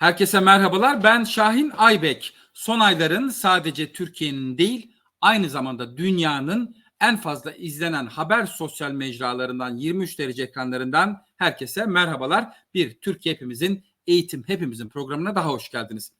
Herkese merhabalar. Ben Şahin Aybek. Son ayların sadece Türkiye'nin değil, aynı zamanda dünyanın en fazla izlenen haber sosyal mecralarından 23 derece ekranlarından herkese merhabalar. Bir Türkiye hepimizin eğitim hepimizin programına daha hoş geldiniz.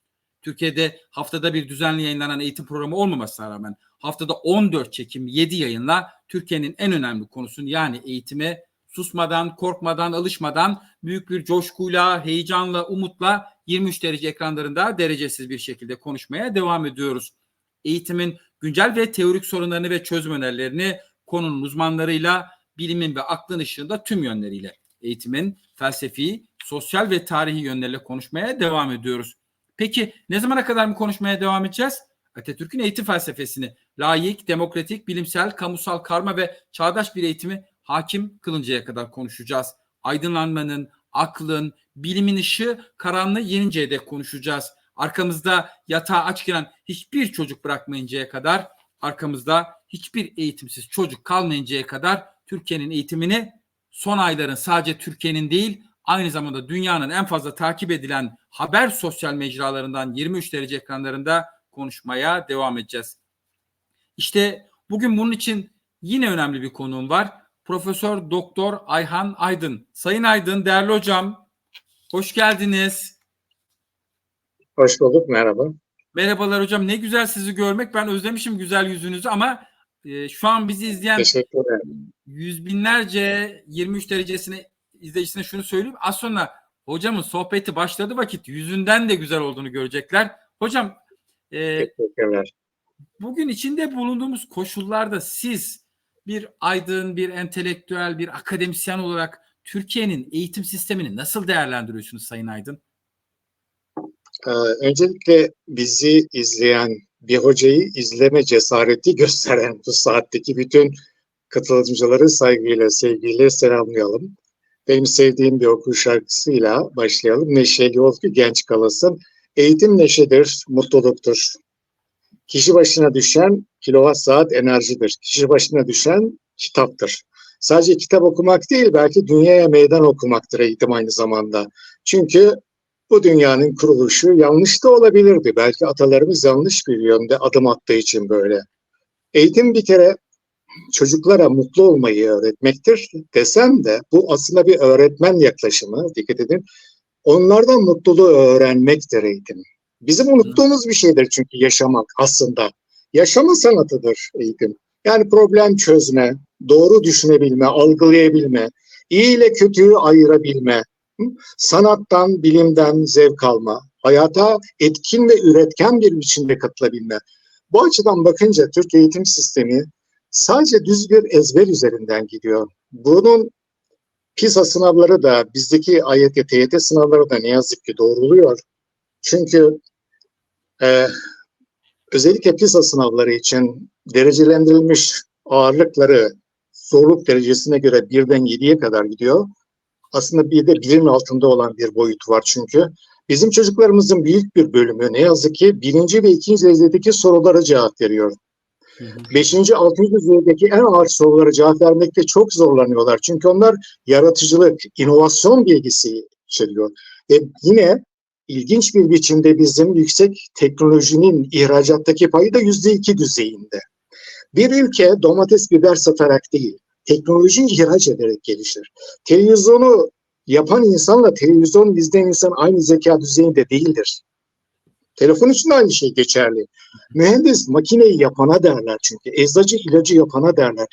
Türkiye'de haftada bir düzenli yayınlanan eğitim programı olmamasına rağmen haftada 14 çekim 7 yayınla Türkiye'nin en önemli konusunu yani eğitime susmadan, korkmadan, alışmadan büyük bir coşkuyla, heyecanla, umutla 23 derece ekranlarında derecesiz bir şekilde konuşmaya devam ediyoruz. Eğitimin güncel ve teorik sorunlarını ve çözüm önerilerini konunun uzmanlarıyla, bilimin ve aklın ışığında tüm yönleriyle eğitimin felsefi, sosyal ve tarihi yönleriyle konuşmaya devam ediyoruz. Peki ne zamana kadar mı konuşmaya devam edeceğiz? Atatürk'ün eğitim felsefesini, layık, demokratik, bilimsel, kamusal, karma ve çağdaş bir eğitimi hakim kılıncaya kadar konuşacağız. Aydınlanmanın, aklın, bilimin ışığı karanlığı yeninceye dek konuşacağız. Arkamızda yatağa aç giren hiçbir çocuk bırakmayıncaya kadar, arkamızda hiçbir eğitimsiz çocuk kalmayıncaya kadar Türkiye'nin eğitimini son ayların sadece Türkiye'nin değil, aynı zamanda dünyanın en fazla takip edilen haber sosyal mecralarından 23 derece ekranlarında konuşmaya devam edeceğiz. İşte bugün bunun için yine önemli bir konuğum var. Profesör Doktor Ayhan Aydın. Sayın Aydın, değerli hocam, hoş geldiniz. Hoş bulduk, merhaba. Merhabalar hocam, ne güzel sizi görmek. Ben özlemişim güzel yüzünüzü ama e, şu an bizi izleyen yüz binlerce 23 derecesine izleyicisine şunu söyleyeyim. Az sonra hocamın sohbeti başladı vakit yüzünden de güzel olduğunu görecekler. Hocam e, Teşekkürler. bugün içinde bulunduğumuz koşullarda siz bir aydın, bir entelektüel, bir akademisyen olarak Türkiye'nin eğitim sistemini nasıl değerlendiriyorsunuz Sayın Aydın? Ee, öncelikle bizi izleyen bir hocayı izleme cesareti gösteren bu saatteki bütün katılımcıları saygıyla, sevgiyle selamlayalım. Benim sevdiğim bir okul şarkısıyla başlayalım. Neşeli ol ki genç kalasın. Eğitim neşedir, mutluluktur. Kişi başına düşen kilowatt saat enerjidir. Kişi başına düşen kitaptır. Sadece kitap okumak değil, belki dünyaya meydan okumaktır eğitim aynı zamanda. Çünkü bu dünyanın kuruluşu yanlış da olabilirdi. Belki atalarımız yanlış bir yönde adım attığı için böyle. Eğitim bir kere çocuklara mutlu olmayı öğretmektir desem de bu aslında bir öğretmen yaklaşımı. Dikkat edin. Onlardan mutluluğu öğrenmektir eğitim. Bizim unuttuğumuz bir şeydir çünkü yaşamak aslında. Yaşama sanatıdır eğitim. Yani problem çözme, doğru düşünebilme, algılayabilme, iyi ile kötüyü ayırabilme, sanattan, bilimden zevk alma, hayata etkin ve üretken bir biçimde katılabilme. Bu açıdan bakınca Türk eğitim sistemi sadece düz bir ezber üzerinden gidiyor. Bunun PISA sınavları da bizdeki AYT, TYT sınavları da ne yazık ki doğruluyor. Çünkü e, özellikle PISA sınavları için derecelendirilmiş ağırlıkları zorluk derecesine göre birden yediye kadar gidiyor aslında bir de birin altında olan bir boyut var çünkü. Bizim çocuklarımızın büyük bir bölümü ne yazık ki birinci ve ikinci derecedeki sorulara cevap veriyor. Beşinci, altıncı düzeydeki en ağır sorulara cevap vermekte çok zorlanıyorlar. Çünkü onlar yaratıcılık, inovasyon bilgisi içeriyor. Ve yine ilginç bir biçimde bizim yüksek teknolojinin ihracattaki payı da yüzde iki düzeyinde. Bir ülke domates biber satarak değil, teknoloji ihraç ederek gelişir. Televizyonu yapan insanla televizyon izleyen insan aynı zeka düzeyinde değildir. Telefon için de aynı şey geçerli. Mühendis makineyi yapana derler çünkü. Eczacı ilacı yapana derler.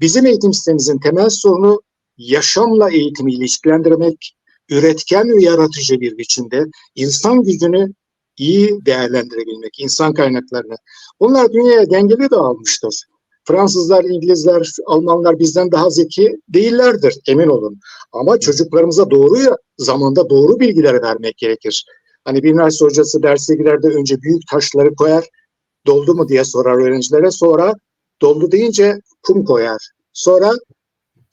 Bizim eğitim sistemimizin temel sorunu yaşamla eğitimi ilişkilendirmek, üretken ve yaratıcı bir biçimde insan gücünü iyi değerlendirebilmek, insan kaynaklarını. Bunlar dünyaya dengeli dağılmıştır. Fransızlar, İngilizler, Almanlar bizden daha zeki değillerdir emin olun. Ama çocuklarımıza doğru zamanda doğru bilgileri vermek gerekir. Hani bir üniversite hocası derse girer de önce büyük taşları koyar, doldu mu diye sorar öğrencilere. Sonra doldu deyince kum koyar. Sonra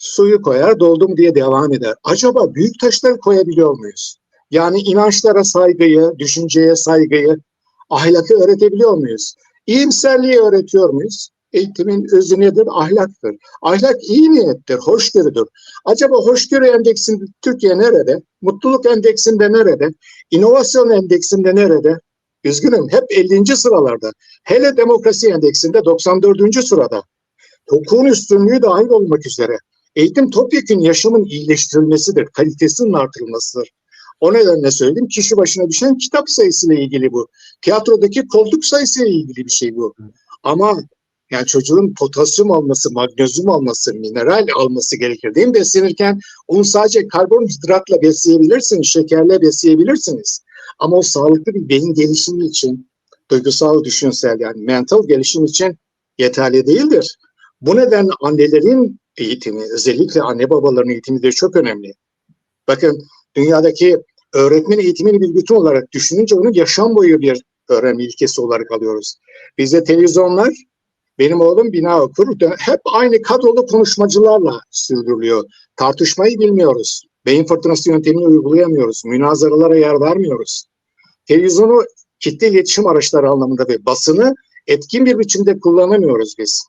suyu koyar, doldu mu diye devam eder. Acaba büyük taşları koyabiliyor muyuz? Yani inançlara saygıyı, düşünceye saygıyı, ahlakı öğretebiliyor muyuz? İyimserliği öğretiyor muyuz? Eğitimin özü nedir? Ahlaktır. Ahlak iyi niyettir, hoşgörüdür. Acaba hoşgörü endeksinde Türkiye nerede? Mutluluk endeksinde nerede? İnovasyon endeksinde nerede? Üzgünüm hep 50. sıralarda. Hele demokrasi endeksinde 94. sırada. Hukukun üstünlüğü dahil olmak üzere. Eğitim topyekun yaşamın iyileştirilmesidir, kalitesinin artırılmasıdır. O nedenle söyledim kişi başına düşen kitap sayısıyla ilgili bu. Tiyatrodaki koltuk sayısıyla ilgili bir şey bu. Ama yani çocuğun potasyum alması, magnezyum alması, mineral alması gerekir değil mi? Beslenirken onu sadece karbonhidratla besleyebilirsiniz, şekerle besleyebilirsiniz. Ama o sağlıklı bir beyin gelişimi için, duygusal, düşünsel yani mental gelişim için yeterli değildir. Bu nedenle annelerin eğitimi, özellikle anne babaların eğitimi de çok önemli. Bakın dünyadaki öğretmen eğitimini bir bütün olarak düşününce onu yaşam boyu bir öğrenme ilkesi olarak alıyoruz. Bizde televizyonlar, benim oğlum bina okur, hep aynı kadrolu konuşmacılarla sürdürülüyor. Tartışmayı bilmiyoruz. Beyin fırtınası yöntemini uygulayamıyoruz. Münazaralara yer vermiyoruz. Televizyonu kitle iletişim araçları anlamında ve basını etkin bir biçimde kullanamıyoruz biz.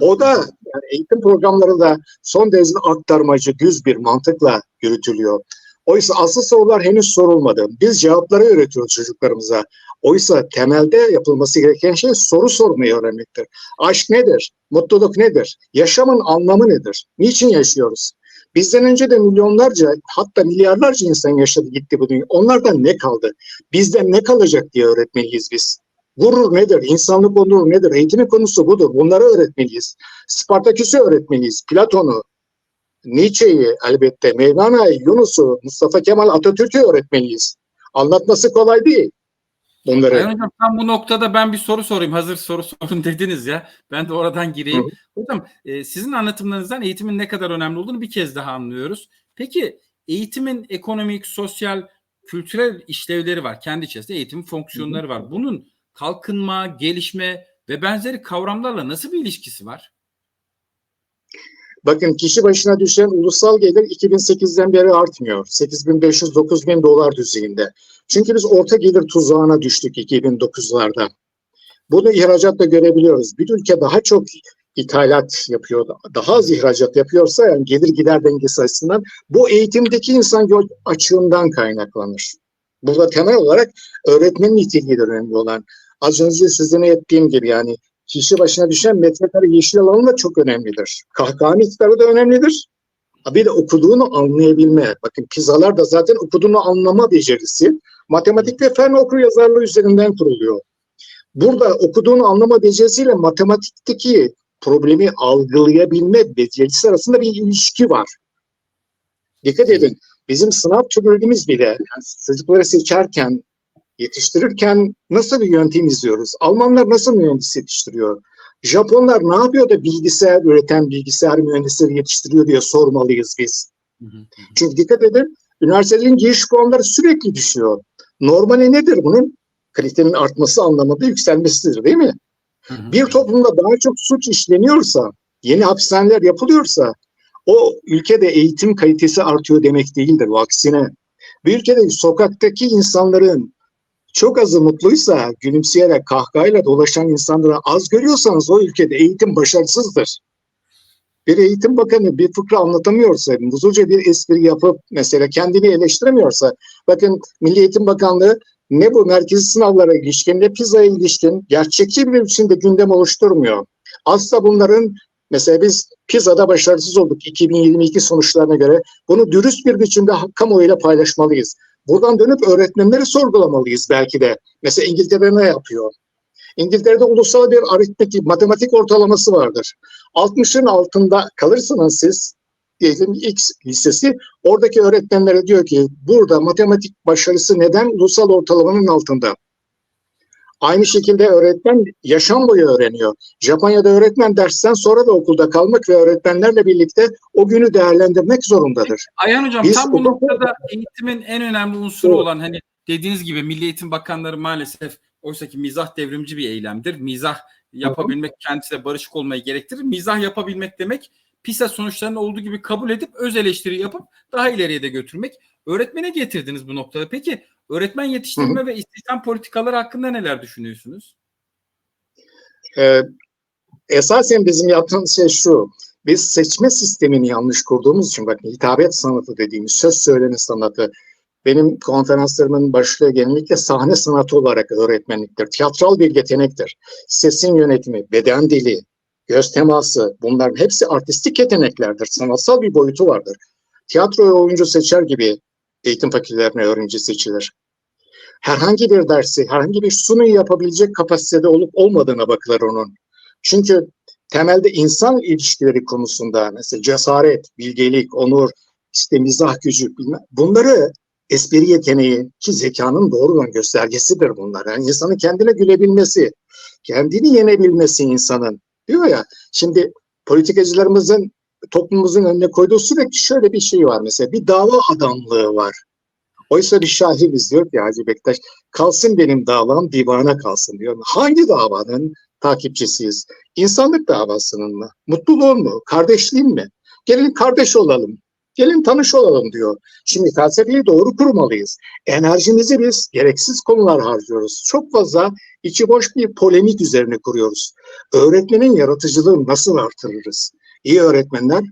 O da yani eğitim programları da son derece aktarmacı, düz bir mantıkla yürütülüyor. Oysa asıl sorular henüz sorulmadı. Biz cevapları öğretiyoruz çocuklarımıza. Oysa temelde yapılması gereken şey soru sormayı öğrenmektir. Aşk nedir? Mutluluk nedir? Yaşamın anlamı nedir? Niçin yaşıyoruz? Bizden önce de milyonlarca hatta milyarlarca insan yaşadı gitti bu dünya. Onlardan ne kaldı? Bizden ne kalacak diye öğretmeliyiz biz. Gurur nedir? İnsanlık onuru nedir? Eğitimin konusu budur. Bunları öğretmeliyiz. Spartaküs'ü öğretmeliyiz. Platon'u, Nietzsche'yi elbette, Mevlana'yı, Yunus'u, Mustafa Kemal Atatürk'ü öğretmeliyiz. Anlatması kolay değil. Bunları. Ayhan Hocam tam bu noktada ben bir soru sorayım. Hazır soru sorun dediniz ya. Ben de oradan gireyim. Hı. Hocam e, sizin anlatımlarınızdan eğitimin ne kadar önemli olduğunu bir kez daha anlıyoruz. Peki eğitimin ekonomik, sosyal, kültürel işlevleri var. Kendi içerisinde eğitimin fonksiyonları var. Bunun kalkınma, gelişme ve benzeri kavramlarla nasıl bir ilişkisi var? Bakın kişi başına düşen ulusal gelir 2008'den beri artmıyor. 8500-9000 dolar düzeyinde. Çünkü biz orta gelir tuzağına düştük 2009'larda. Bunu ihracatta görebiliyoruz. Bir ülke daha çok ithalat yapıyor, daha az ihracat yapıyorsa yani gelir gider dengesi açısından bu eğitimdeki insan gö- açığından kaynaklanır. Burada temel olarak öğretmenin niteliği önemli olan. Az önce sizin ettiğim gibi yani kişi başına düşen metrekare yeşil alanı da çok önemlidir. Kahkaha miktarı da önemlidir. Bir de okuduğunu anlayabilme. Bakın pizzalar da zaten okuduğunu anlama becerisi. Matematik ve fen okur yazarlığı üzerinden kuruluyor. Burada okuduğunu anlama becerisiyle matematikteki problemi algılayabilme becerisi arasında bir ilişki var. Dikkat edin. Bizim sınav türlerimiz bile yani çocukları seçerken yetiştirirken nasıl bir yöntem izliyoruz? Almanlar nasıl mühendis yetiştiriyor? Japonlar ne yapıyor da bilgisayar üreten bilgisayar mühendisleri yetiştiriyor diye sormalıyız biz. Çünkü dikkat edin, üniversitelerin giriş puanları sürekli düşüyor. Normali nedir bunun? Kalitenin artması anlamında yükselmesidir değil mi? Bir toplumda daha çok suç işleniyorsa, yeni hapishaneler yapılıyorsa, o ülkede eğitim kalitesi artıyor demek değildir. Aksine bir ülkede sokaktaki insanların çok azı mutluysa, gülümseyerek kahkahayla dolaşan insanları az görüyorsanız o ülkede eğitim başarısızdır. Bir eğitim bakanı bir fıkra anlatamıyorsa, muzurca bir espri yapıp mesela kendini eleştiremiyorsa, bakın Milli Eğitim Bakanlığı ne bu merkezi sınavlara ilişkin ne pizzaya ilişkin gerçekçi bir biçimde gündem oluşturmuyor. Asla bunların mesela biz pizzada başarısız olduk 2022 sonuçlarına göre. Bunu dürüst bir biçimde kamuoyuyla paylaşmalıyız. Buradan dönüp öğretmenleri sorgulamalıyız belki de. Mesela İngiltere ne yapıyor? İngiltere'de ulusal bir aritmetik, matematik ortalaması vardır. 60'ın altında kalırsanız siz, diyelim X lisesi, oradaki öğretmenlere diyor ki burada matematik başarısı neden ulusal ortalamanın altında? Aynı şekilde öğretmen yaşam boyu öğreniyor. Japonya'da öğretmen dersten sonra da okulda kalmak ve öğretmenlerle birlikte o günü değerlendirmek zorundadır. Ayhan Hocam Biz tam bu noktada eğitimin en önemli unsuru Evet. olan hani dediğiniz gibi Milli Eğitim Bakanları maalesef oysa ki mizah devrimci bir eylemdir. Mizah yapabilmek kendisiyle barışık olmayı gerektirir. Mizah yapabilmek demek PISA sonuçlarını olduğu gibi kabul edip öz eleştiri yapıp daha ileriye de götürmek. Öğretmene getirdiniz bu noktada. Peki öğretmen yetiştirme ve istihdam politikaları hakkında neler düşünüyorsunuz? Ee, esasen bizim yaptığımız şey şu. Biz seçme sistemini yanlış kurduğumuz için bakın hitabet sanatı dediğimiz söz söyleme sanatı benim konferanslarımın başlığı genellikle sahne sanatı olarak öğretmenliktir. Tiyatral bir yetenektir. Sesin yönetimi, beden dili, göz teması bunların hepsi artistik yeteneklerdir. Sanatsal bir boyutu vardır. Tiyatroya oyuncu seçer gibi eğitim fakültelerine öğrenci seçilir. Herhangi bir dersi, herhangi bir sunuyu yapabilecek kapasitede olup olmadığına bakılır onun. Çünkü temelde insan ilişkileri konusunda mesela cesaret, bilgelik, onur, işte mizah gücü bilmem, bunları espri yeteneği ki zekanın doğrudan göstergesidir bunlar. Yani insanın kendine gülebilmesi, kendini yenebilmesi insanın diyor ya. Şimdi politikacılarımızın toplumumuzun önüne koyduğu sürekli şöyle bir şey var mesela bir dava adamlığı var. Oysa bir şahimiz diyor ki Hacı Bektaş kalsın benim davam divana kalsın diyor. Hangi davanın takipçisiyiz? İnsanlık davasının mı? Mutluluğun mu? Kardeşliğin mi? Gelin kardeş olalım. Gelin tanış olalım diyor. Şimdi felsefeyi doğru kurmalıyız. Enerjimizi biz gereksiz konular harcıyoruz. Çok fazla içi boş bir polemik üzerine kuruyoruz. Öğretmenin yaratıcılığını nasıl artırırız? İyi öğretmenler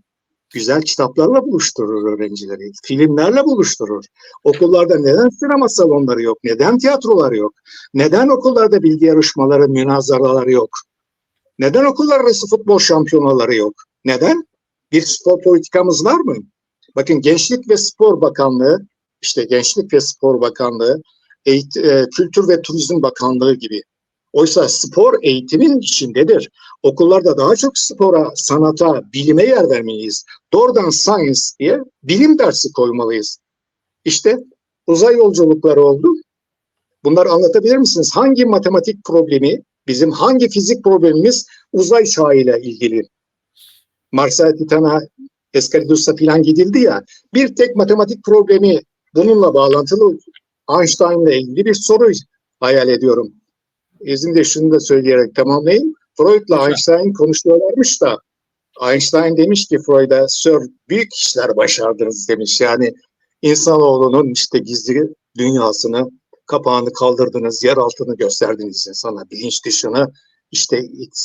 güzel kitaplarla buluşturur öğrencileri, filmlerle buluşturur. Okullarda neden sinema salonları yok, neden tiyatrolar yok, neden okullarda bilgi yarışmaları, münazaraları yok, neden okullar arası futbol şampiyonaları yok, neden? Bir spor politikamız var mı? Bakın Gençlik ve Spor Bakanlığı, işte Gençlik ve Spor Bakanlığı, Eğit e, Kültür ve Turizm Bakanlığı gibi. Oysa spor eğitimin içindedir. Okullarda daha çok spora, sanata, bilime yer vermeliyiz. Doğrudan science diye bilim dersi koymalıyız. İşte uzay yolculukları oldu. Bunları anlatabilir misiniz? Hangi matematik problemi, bizim hangi fizik problemimiz uzay çağıyla ilgili? Mars'a, Titan'a, Escaridus'a falan gidildi ya. Bir tek matematik problemi bununla bağlantılı Einstein'la ilgili bir soru hayal ediyorum. İzninle şunu da söyleyerek tamamlayayım. Freud'la Einstein konuşuyorlarmış da Einstein demiş ki Freud'a Sir büyük işler başardınız demiş. Yani insanoğlunun işte gizli dünyasını kapağını kaldırdınız, yer altını gösterdiniz insana, bilinç dışını, işte it,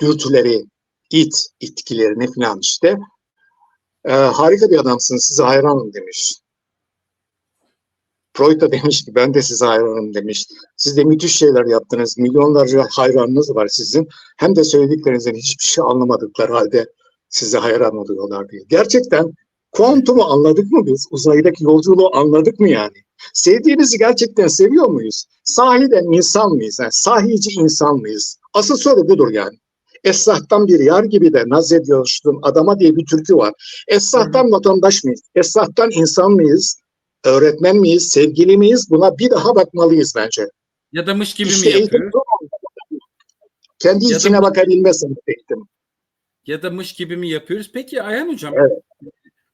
dürtüleri, it, itkilerini falan işte. Ee, harika bir adamsınız, size hayranım demiş. Freud da demiş ki ben de size hayranım demiş. Siz de müthiş şeyler yaptınız. Milyonlarca hayranınız var sizin. Hem de söylediklerinizden hiçbir şey anlamadıkları halde size hayran oluyorlar diye. Gerçekten kuantumu anladık mı biz? Uzaydaki yolculuğu anladık mı yani? Sevdiğimizi gerçekten seviyor muyuz? Sahiden insan mıyız? Yani sahici insan mıyız? Asıl soru budur yani. Esrahtan bir yar gibi de naz ediyorsun adama diye bir türkü var. Esrahtan vatandaş mıyız? Esrahtan insan mıyız? Öğretmen miyiz? Sevgili miyiz? Buna bir daha bakmalıyız bence. Ya da mış gibi İşte mi yapıyoruz? kendi Ya da- içine bakabilme sanatı eğitim. Ya da mış gibi mi yapıyoruz? Peki Ayhan Hocam, Evet.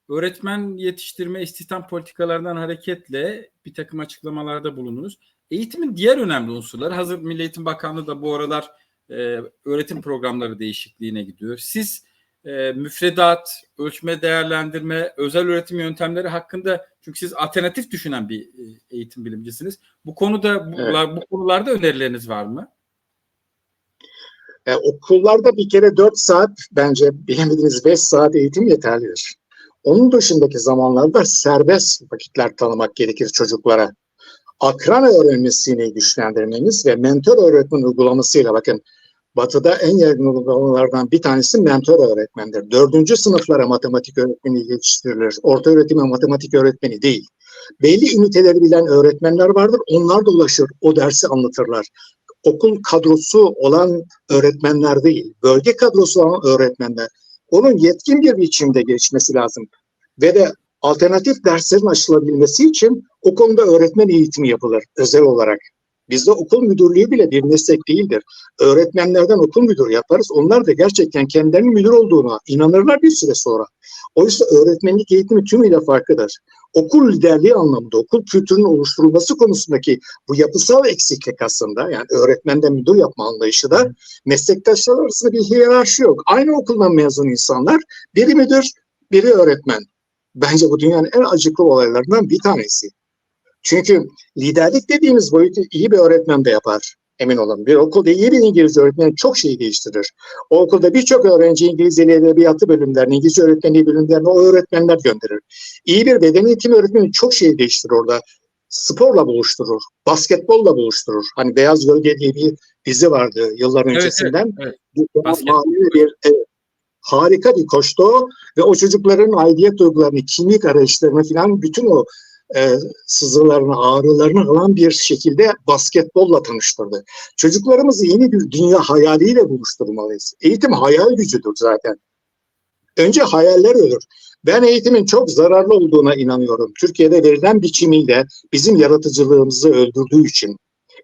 öğretmen yetiştirme istihdam politikalarından hareketle bir takım açıklamalarda bulununuz. Eğitimin diğer önemli unsurları, hazır Milli Eğitim Bakanlığı da bu aralar e, öğretim programları değişikliğine gidiyor. Siz e, müfredat, ölçme değerlendirme, özel öğretim yöntemleri hakkında çünkü siz alternatif düşünen bir e, eğitim bilimcisiniz. Bu konuda bu, bu konularda önerileriniz var mı? E, okullarda bir kere 4 saat bence bilemediğiniz 5 saat eğitim yeterlidir. Onun dışındaki zamanlarda serbest vakitler tanımak gerekir çocuklara. Akran öğrenmesini güçlendirmemiz ve mentor öğretmen uygulamasıyla bakın Batı'da en yaygın uygulamalardan bir tanesi mentor öğretmendir. Dördüncü sınıflara matematik öğretmeni yetiştirilir. Orta öğretime matematik öğretmeni değil. Belli üniteleri bilen öğretmenler vardır. Onlar da ulaşır. O dersi anlatırlar okul kadrosu olan öğretmenler değil, bölge kadrosu olan öğretmenler. Onun yetkin bir biçimde geçmesi lazım. Ve de alternatif derslerin açılabilmesi için o konuda öğretmen eğitimi yapılır özel olarak. Bizde okul müdürlüğü bile bir meslek değildir. Öğretmenlerden okul müdürü yaparız. Onlar da gerçekten kendilerinin müdür olduğuna inanırlar bir süre sonra. Oysa öğretmenlik eğitimi tümüyle farklıdır. Okul liderliği anlamında, okul kültürünün oluşturulması konusundaki bu yapısal eksiklik aslında, yani öğretmenden müdür yapma anlayışı da meslektaşlar arasında bir hiyerarşi yok. Aynı okuldan mezun insanlar, biri müdür, biri öğretmen. Bence bu dünyanın en acıklı olaylarından bir tanesi. Çünkü liderlik dediğimiz boyutu iyi bir öğretmen de yapar. Emin olun. Bir okulda iyi bir İngilizce öğretmeni çok şeyi değiştirir. O okulda birçok öğrenci İngilizce ile edebiyatı bölümlerine, İngilizce öğretmenliği bölümlerine o öğretmenler gönderir. İyi bir beden eğitimi öğretmeni çok şeyi değiştirir orada. Sporla buluşturur, basketbolla buluşturur. Hani Beyaz Gölge diye bir dizi vardı yıllar Evet, öncesinden. evet, Bir- Basketbol. manevi bir evet, harika bir koçtu ve o çocukların aidiyet duygularını, kimlik arayışlarını falan bütün o e, sızılarını, ağrılarını alan bir şekilde basketbolla tanıştırdı. Çocuklarımızı yeni bir dünya hayaliyle buluşturmalıyız. Eğitim hayal gücüdür zaten. Önce hayaller ölür. Ben eğitimin çok zararlı olduğuna inanıyorum. Türkiye'de verilen biçimiyle bizim yaratıcılığımızı öldürdüğü için.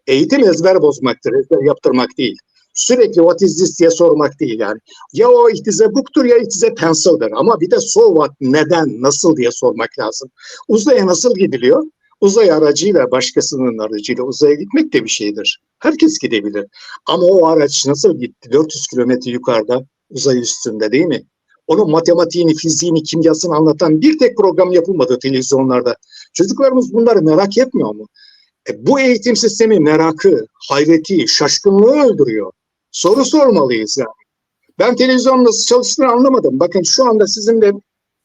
Eğitim ezber bozmaktır, ezber yaptırmak değil. Sürekli what is this diye sormak değil yani. Ya o it is book'tur ya it is pencil'dır. Ama bir de so what, neden, nasıl diye sormak lazım. Uzaya nasıl gidiliyor? Uzay aracıyla, başkasının aracıyla uzaya gitmek de bir şeydir. Herkes gidebilir. Ama o araç nasıl gitti? 400 kilometre yukarıda, uzay üstünde değil mi? Onun matematiğini, fiziğini, kimyasını anlatan bir tek program yapılmadı televizyonlarda. Çocuklarımız bunları merak etmiyor mu? E, bu eğitim sistemi merakı, hayreti, şaşkınlığı öldürüyor. Soru sormalıyız yani. Ben televizyonun nasıl çalıştığını anlamadım. Bakın şu anda sizinle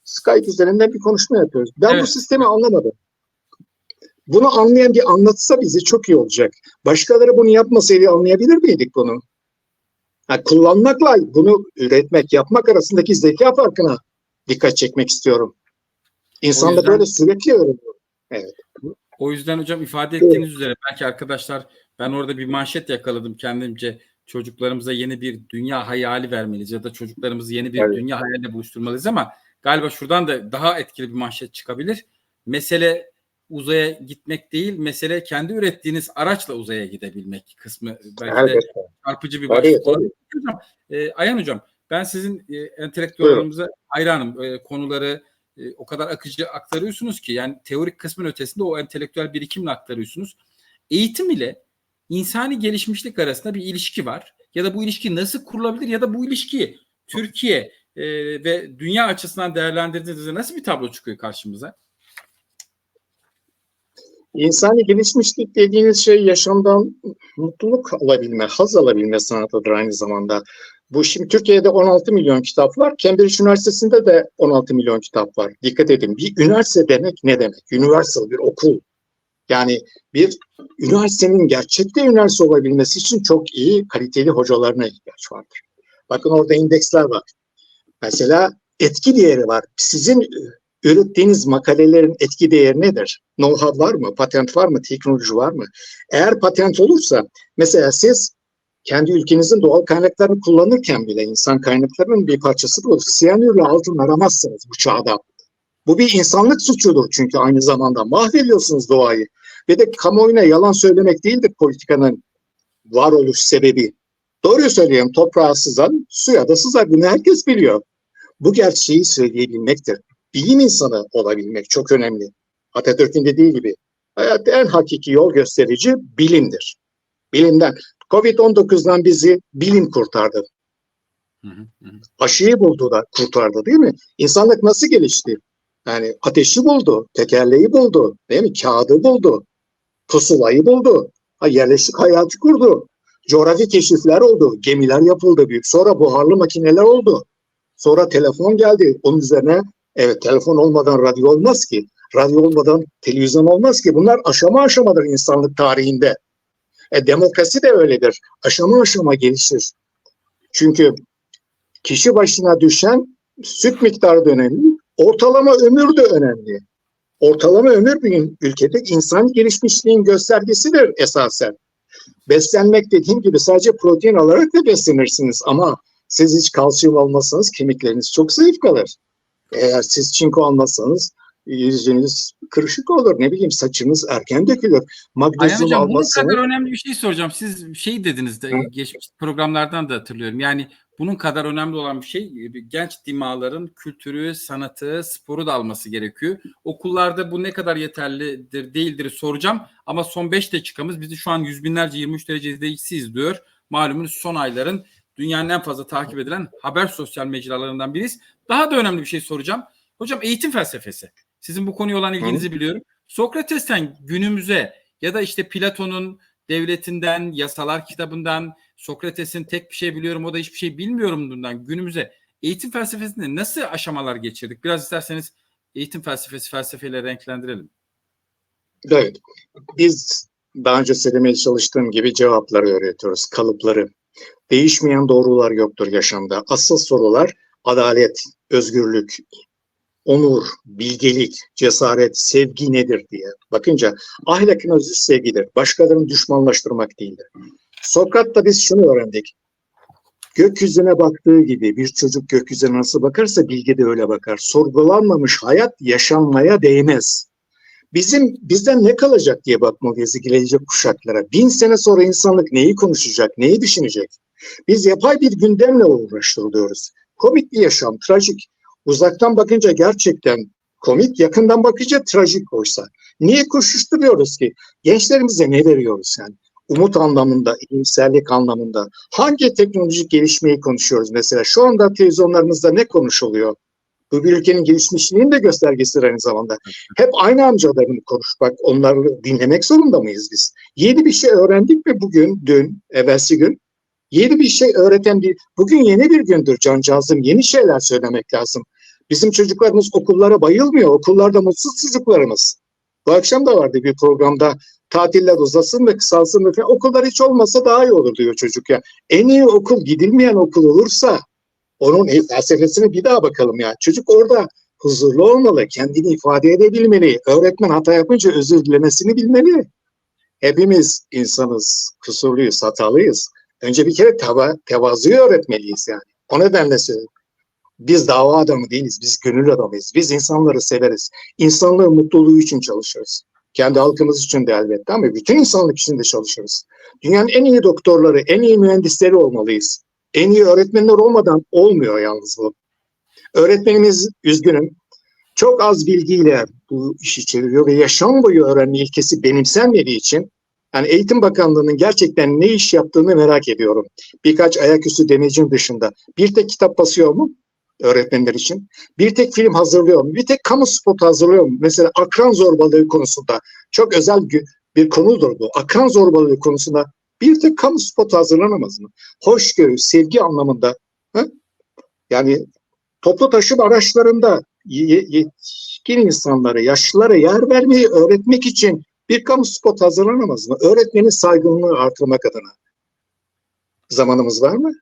Skype üzerinden bir konuşma yapıyoruz. Ben bu Evet. sistemi anlamadım. Bunu anlayan bir anlatsa bize çok iyi olacak. Başkaları bunu yapmasaydı anlayabilir miydik bunu? Ha, kullanmakla bunu üretmek, yapmak arasındaki zeka farkına dikkat çekmek istiyorum. İnsan da yüzden- böyle sürekli öğreniyor. O yüzden hocam ifade ettiğiniz üzere belki arkadaşlar ben orada bir manşet yakaladım kendimce. Çocuklarımıza yeni bir dünya hayali vermeliyiz ya da çocuklarımızı yeni bir Evet. dünya hayaliyle buluşturmalıyız ama galiba şuradan da daha etkili bir manşet çıkabilir. Mesele uzaya gitmek değil, mesele kendi ürettiğiniz araçla uzaya gidebilmek kısmı belki de çarpıcı bir başlık olabilir. Hocam, e, Ayhan hocam ben sizin e, entelektüellerinize hayranım. E, konuları e, o kadar akıcı aktarıyorsunuz ki yani teorik kısmın ötesinde o entelektüel birikimle aktarıyorsunuz. Eğitim ile insani gelişmişlik arasında bir ilişki var. Ya da bu ilişki nasıl kurulabilir ya da bu ilişki Türkiye e, ve dünya açısından değerlendirdiğinizde nasıl bir tablo çıkıyor karşımıza? İnsani gelişmişlik dediğiniz şey yaşamdan mutluluk alabilme, haz alabilme sanatıdır aynı zamanda. Bu şimdi Türkiye'de 16 milyon kitap var. Cambridge Üniversitesi'nde de 16 milyon kitap var. Dikkat edin. Bir üniversite demek ne demek? Universal bir okul. Yani bir üniversitenin gerçekte üniversite olabilmesi için çok iyi, kaliteli hocalarına ihtiyaç vardır. Bakın orada indeksler var. Mesela etki değeri var. Sizin ürettiğiniz makalelerin etki değeri nedir? Know-how var mı? Patent var mı? Teknoloji var mı? Eğer patent olursa mesela siz kendi ülkenizin doğal kaynaklarını kullanırken bile insan kaynaklarının bir parçası bu. Siyanürle altın aramazsınız bu çağda. Bu bir insanlık suçudur çünkü aynı zamanda mahvediyorsunuz doğayı. Ve de kamuoyuna yalan söylemek değildir politikanın varoluş sebebi. Doğruyu söyleyeyim toprağa sızan suya da sızar. Bunu herkes biliyor. Bu gerçeği söyleyebilmektir. Bilim insanı olabilmek çok önemli. Atatürk'ün dediği gibi hayatta en hakiki yol gösterici bilimdir. Bilimden. Covid-19'dan bizi bilim kurtardı. Hı hı, hı. Aşıyı buldu da kurtardı değil mi? İnsanlık nasıl gelişti? Yani ateşi buldu, tekerleği buldu, değil mi? Kağıdı buldu, pusulayı buldu, ha, yerleşik hayatı kurdu. Coğrafi keşifler oldu, gemiler yapıldı büyük. Sonra buharlı makineler oldu. Sonra telefon geldi. Onun üzerine evet telefon olmadan radyo olmaz ki. Radyo olmadan televizyon olmaz ki. Bunlar aşama aşamadır insanlık tarihinde. E, demokrasi de öyledir. Aşama aşama gelişir. Çünkü kişi başına düşen süt miktarı da önemli. Ortalama ömür de önemli. Ortalama ömür bir ülkede insan gelişmişliğin göstergesidir esasen. Beslenmek dediğim gibi sadece protein alarak da beslenirsiniz ama siz hiç kalsiyum almazsanız kemikleriniz çok zayıf kalır. Eğer siz çinko almazsanız yüzünüz kırışık olur. Ne bileyim saçınız erken dökülür. Magnezyum hocam bunun almazsanız kadar önemli bir şey soracağım. Siz şey dediniz de Hı. geçmiş programlardan da hatırlıyorum. Yani bunun kadar önemli olan bir şey genç dimağların kültürü, sanatı, sporu da alması gerekiyor. Okullarda bu ne kadar yeterlidir değildir soracağım. Ama son 5 dakikamız bizi şu an yüz binlerce 23 derece izleyicisi izliyor. Malumunuz son ayların dünyanın en fazla takip edilen haber sosyal mecralarından biriyiz. Daha da önemli bir şey soracağım. Hocam eğitim felsefesi. Sizin bu konuya olan ilginizi biliyorum. Sokrates'ten günümüze ya da işte Platon'un devletinden, yasalar kitabından, Sokrates'in tek bir şey biliyorum o da hiçbir şey bilmiyorum'dan günümüze eğitim felsefesinde nasıl aşamalar geçirdik? Biraz isterseniz eğitim felsefesi felsefeyle renklendirelim. Evet. Biz daha önce söylemeye çalıştığım gibi cevapları öğretiyoruz, kalıpları. Değişmeyen doğrular yoktur yaşamda. Asıl sorular adalet, özgürlük, onur, bilgelik, cesaret, sevgi nedir diye. Bakınca ahlakın özü sevgidir. Başkalarını düşmanlaştırmak değildir. Sokrat'ta biz şunu öğrendik. Gökyüzüne baktığı gibi bir çocuk gökyüzüne nasıl bakarsa bilge de öyle bakar. Sorgulanmamış hayat yaşanmaya değmez. Bizim bizden ne kalacak diye bakmalıyız gelecek kuşaklara. Bin sene sonra insanlık neyi konuşacak, neyi düşünecek? Biz yapay bir gündemle uğraştırılıyoruz. Komik bir yaşam, trajik. Uzaktan bakınca gerçekten komik, yakından bakınca trajik oysa. Niye koşuşturuyoruz ki? Gençlerimize ne veriyoruz yani? Umut anlamında, iyimserlik anlamında. Hangi teknolojik gelişmeyi konuşuyoruz mesela? Şu anda televizyonlarımızda ne konuşuluyor? Bu bir ülkenin gelişmişliğinin de göstergesidir aynı zamanda. Hep aynı amcaları mı konuşmak, onları dinlemek zorunda mıyız biz? Yeni bir şey öğrendik mi bugün, dün, evvelsi gün? Yeni bir şey öğreten bir, bugün yeni bir gündür cancağızım, yeni şeyler söylemek lazım. Bizim çocuklarımız okullara bayılmıyor, okullarda mutsuz çocuklarımız. Bu akşam da vardı bir programda tatiller uzasın ve kısalsın ve okullar hiç olmasa daha iyi olur diyor çocuk ya. En iyi okul gidilmeyen okul olursa onun felsefesine bir daha bakalım ya. Çocuk orada huzurlu olmalı, kendini ifade edebilmeli. Öğretmen hata yapınca özür dilemesini bilmeli. Hepimiz insanız, kusurluyuz, hatalıyız. Önce bir kere teva, tevazuyu öğretmeliyiz yani. O nedenle söylüyorum. Biz dava adamı değiliz, biz gönül adamıyız. Biz insanları severiz. İnsanlığın mutluluğu için çalışırız. Kendi halkımız için de elbette ama bütün insanlık için de çalışırız. Dünyanın en iyi doktorları, en iyi mühendisleri olmalıyız. En iyi öğretmenler olmadan olmuyor yalnız bu. Öğretmenimiz üzgünüm. Çok az bilgiyle bu işi çeviriyor ve yaşam boyu öğrenme ilkesi benimsenmediği için yani Eğitim Bakanlığı'nın gerçekten ne iş yaptığını merak ediyorum. Birkaç ayaküstü demecin dışında. Bir tek kitap basıyor mu öğretmenler için? Bir tek film hazırlıyor mu? Bir tek kamu spotu hazırlıyor mu? Mesela akran zorbalığı konusunda çok özel bir konudur bu. Akran zorbalığı konusunda bir tek kamu spotu hazırlanamaz mı? Hoşgörü, sevgi anlamında. Hı? Yani toplu taşıma araçlarında yetkin insanlara, yaşlılara yer vermeyi öğretmek için bir kamu spot hazırlanamaz mı? Öğretmenin saygınlığı artırmak adına. Zamanımız var mı?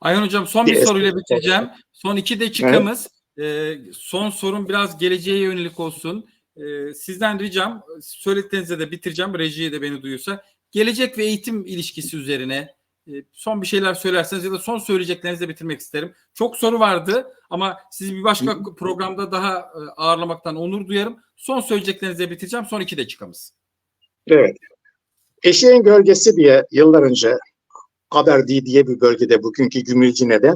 Ayhan Hocam son bir, bir soruyla bitireceğim. Son iki dakikamız. Evet. Ee, son sorum biraz geleceğe yönelik olsun. Ee, sizden ricam, söylediklerinizle de bitireceğim. Rejiye de beni duyuyorsa. Gelecek ve eğitim ilişkisi üzerine e, son bir şeyler söylerseniz ya da son söyleyeceklerinizle bitirmek isterim. Çok soru vardı ama sizi bir başka programda daha e, ağırlamaktan onur duyarım. Son söyleyeceklerinizle bitireceğim. Son iki dakikamız. Evet. Eşeğin gölgesi diye yıllar önce Aberdi diye bir bölgede bugünkü Gümülcine'de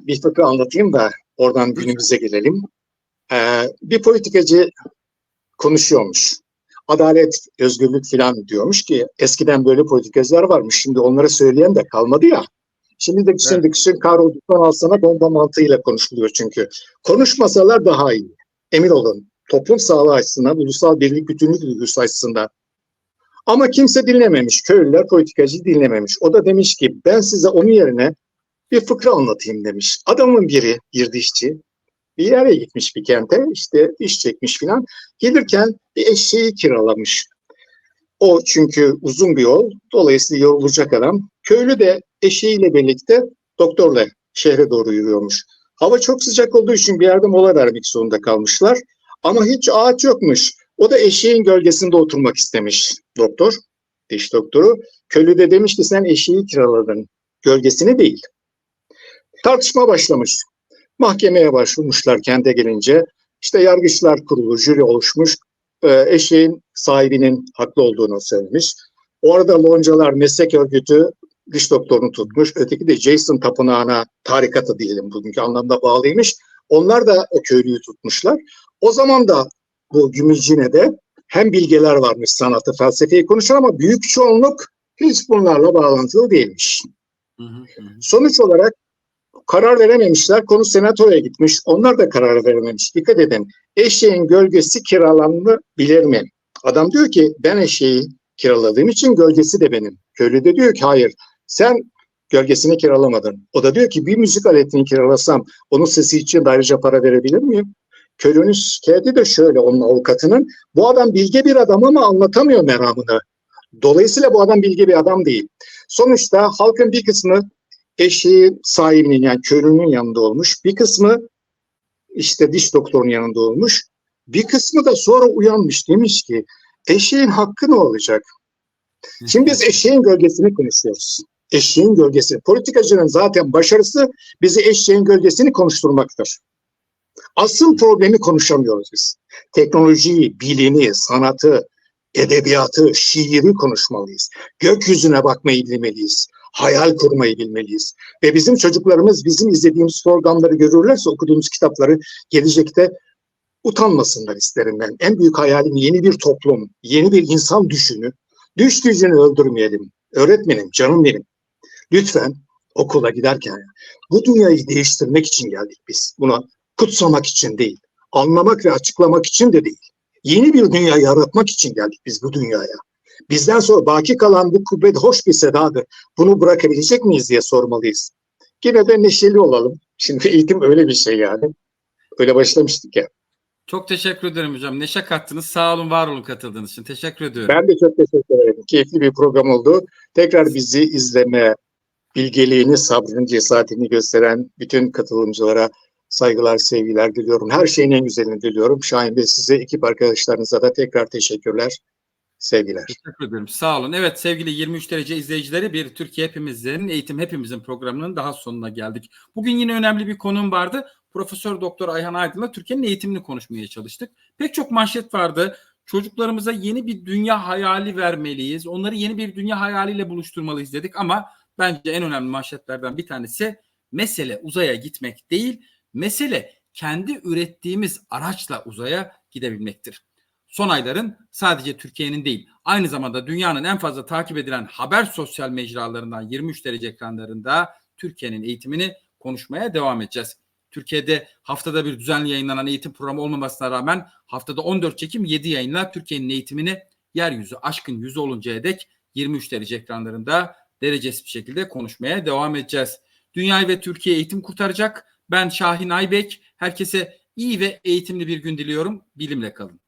bir fıkra anlatayım da oradan günümüze gelelim. Ee, bir politikacı konuşuyormuş. Adalet, özgürlük falan diyormuş ki eskiden böyle politikacılar varmış. Şimdi onlara söyleyen de kalmadı ya. Şimdi de şimdi evet. kişinin kahrolduktan alsana bomba mantığıyla konuşuluyor çünkü. Konuşmasalar daha iyi. Emin olun. Toplum sağlığı açısından, ulusal birlik bütünlük duygusu açısından ama kimse dinlememiş. Köylüler politikacı dinlememiş. O da demiş ki ben size onun yerine bir fıkra anlatayım demiş. Adamın biri bir dişçi bir yere gitmiş bir kente işte iş çekmiş filan. Gelirken bir eşeği kiralamış. O çünkü uzun bir yol. Dolayısıyla yorulacak adam. Köylü de eşeğiyle birlikte doktorla şehre doğru yürüyormuş. Hava çok sıcak olduğu için bir yerde mola vermek zorunda kalmışlar. Ama hiç ağaç yokmuş. O da eşeğin gölgesinde oturmak istemiş doktor, diş doktoru. Köylü de demiş ki sen eşeği kiraladın, gölgesini değil. Tartışma başlamış. Mahkemeye başvurmuşlar kente gelince. İşte yargıçlar kurulu, jüri oluşmuş. Ee, eşeğin sahibinin haklı olduğunu söylemiş. Orada loncalar meslek örgütü diş doktorunu tutmuş. Öteki de Jason Tapınağı'na tarikatı diyelim bugünkü anlamda bağlıymış. Onlar da o köylüyü tutmuşlar. O zaman da bu Gümülcine'de hem bilgeler varmış sanatı, felsefeyi konuşan ama büyük çoğunluk hiç bunlarla bağlantılı değilmiş. Hı hı. Sonuç olarak karar verememişler. Konu senatoya gitmiş. Onlar da karar verememiş. Dikkat edin. Eşeğin gölgesi kiralanabilir mi? Adam diyor ki ben eşeği kiraladığım için gölgesi de benim. Köylü de diyor ki hayır sen gölgesini kiralamadın. O da diyor ki bir müzik aletini kiralasam onun sesi için ayrıca para verebilir miyim? Köylünün şikayeti de şöyle onun avukatının. Bu adam bilge bir adam ama anlatamıyor meramını. Dolayısıyla bu adam bilge bir adam değil. Sonuçta halkın bir kısmı eşeği sahibinin yani köylünün yanında olmuş. Bir kısmı işte diş doktorunun yanında olmuş. Bir kısmı da sonra uyanmış demiş ki eşeğin hakkı ne olacak? Şimdi biz eşeğin gölgesini konuşuyoruz. Eşeğin gölgesi. Politikacının zaten başarısı bizi eşeğin gölgesini konuşturmaktır. Asıl problemi konuşamıyoruz biz. Teknolojiyi, bilimi, sanatı, edebiyatı, şiiri konuşmalıyız. Gökyüzüne bakmayı bilmeliyiz. Hayal kurmayı bilmeliyiz. Ve bizim çocuklarımız bizim izlediğimiz programları görürlerse okuduğumuz kitapları gelecekte utanmasınlar isterim ben. En büyük hayalim yeni bir toplum, yeni bir insan düşünü. Düş gücünü öldürmeyelim. Öğretmenim, canım benim. Lütfen okula giderken bu dünyayı değiştirmek için geldik biz. Buna kutsamak için değil, anlamak ve açıklamak için de değil. Yeni bir dünya yaratmak için geldik biz bu dünyaya. Bizden sonra baki kalan bu kuvvet hoş bir sedadır. Bunu bırakabilecek miyiz diye sormalıyız. Yine de neşeli olalım. Şimdi eğitim öyle bir şey yani. Öyle başlamıştık ya. Çok teşekkür ederim hocam. Neşe kattınız. Sağ olun, var olun katıldığınız için. Teşekkür ediyorum. Ben de çok teşekkür ederim. Keyifli bir program oldu. Tekrar bizi izleme, bilgeliğini, sabrını, cesaretini gösteren bütün katılımcılara saygılar, sevgiler diliyorum. Her şeyin en güzelini diliyorum. Şahin Bey size, ekip arkadaşlarınıza da tekrar teşekkürler. Sevgiler. Teşekkür ederim. Sağ olun. Evet sevgili 23 derece izleyicileri bir Türkiye hepimizin, eğitim hepimizin programının daha sonuna geldik. Bugün yine önemli bir konum vardı. Profesör Doktor Ayhan Aydın'la Türkiye'nin eğitimini konuşmaya çalıştık. Pek çok manşet vardı. Çocuklarımıza yeni bir dünya hayali vermeliyiz. Onları yeni bir dünya hayaliyle buluşturmalıyız dedik ama bence en önemli manşetlerden bir tanesi mesele uzaya gitmek değil, mesele kendi ürettiğimiz araçla uzaya gidebilmektir. Son ayların sadece Türkiye'nin değil, aynı zamanda dünyanın en fazla takip edilen haber sosyal mecralarından 23 derece ekranlarında Türkiye'nin eğitimini konuşmaya devam edeceğiz. Türkiye'de haftada bir düzenli yayınlanan eğitim programı olmamasına rağmen haftada 14 çekim 7 yayınla Türkiye'nin eğitimini yeryüzü aşkın yüzü oluncaya dek 23 derece ekranlarında derecesiz bir şekilde konuşmaya devam edeceğiz. Dünyayı ve Türkiye eğitim kurtaracak. Ben Şahin Aybek. Herkese iyi ve eğitimli bir gün diliyorum. Bilimle kalın.